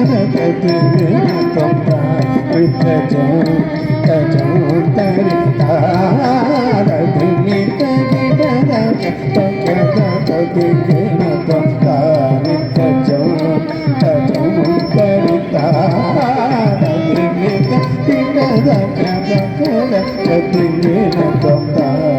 జనపతి విభజం తజం తరితారభిత జగపతి గణపతారితజం తజం తరితారభిత జగపతి గణపతారితజం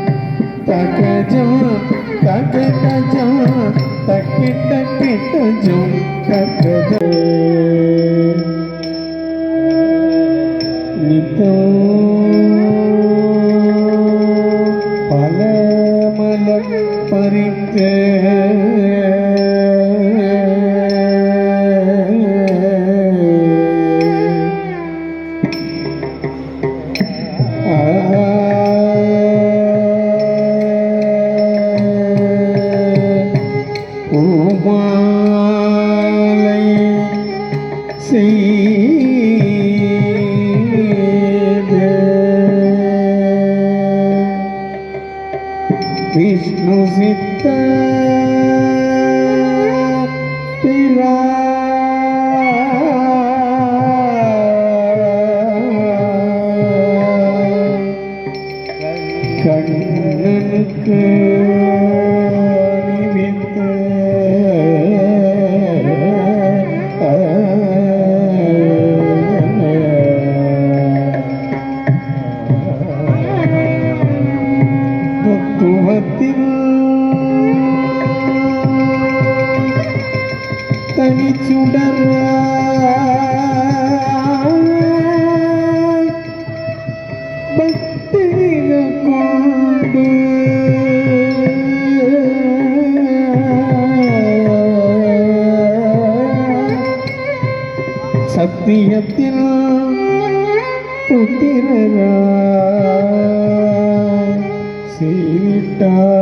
ಜಂ தகஜம் தகதஜம் தக்கிட்ட கிட்டஜம் தகத நிதோ பலமல பறித்தே. பூமாலை விஷ்ணு சித்த பிரா கண்ணனுக்கு தனிச்சுடர் பக்திக கொண்டு சத்தியத்தில் புத்திரரா சீட்டார்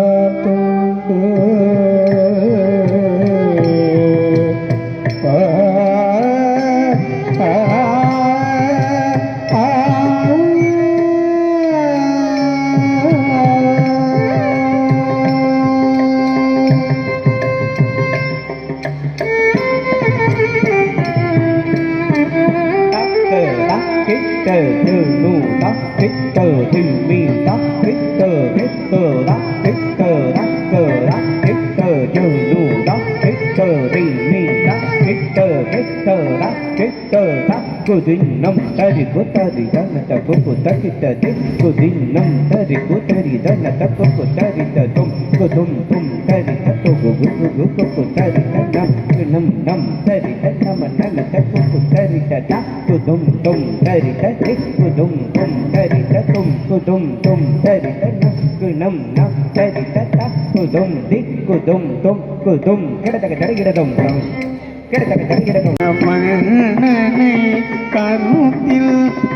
từ mi đắc thích tờ thích tờ đắc thích tờ đắc tờ đắc thích tờ trừ đủ đắc thích tờ đi mi đắc thích tờ thích tờ đắc thích tờ đắc cô đình năm ta đi cố ta đi đó là ta cố của ta đi ta thích. Cô đình năm ta đi cố ta đi đó là ta cố của ta đi ta tôm cô tôm tôm ta đi ta tô cô cô cô cô cô ta đi ta nam Cô năm năm ta đi ta năm mà ta là ta cô cô ta đi ta ta Cô tum tum ta đi ta đi Cô tum tum ta đi ta tum Cô tum tum ta đi ta năm Cô năm năm ta đi ta ta Cô tum đi cô tum tum cô tum Cái đó ta cái cái đó tum Cái đó ta cái cái đó tum மன்னனை கருத்தில் கரு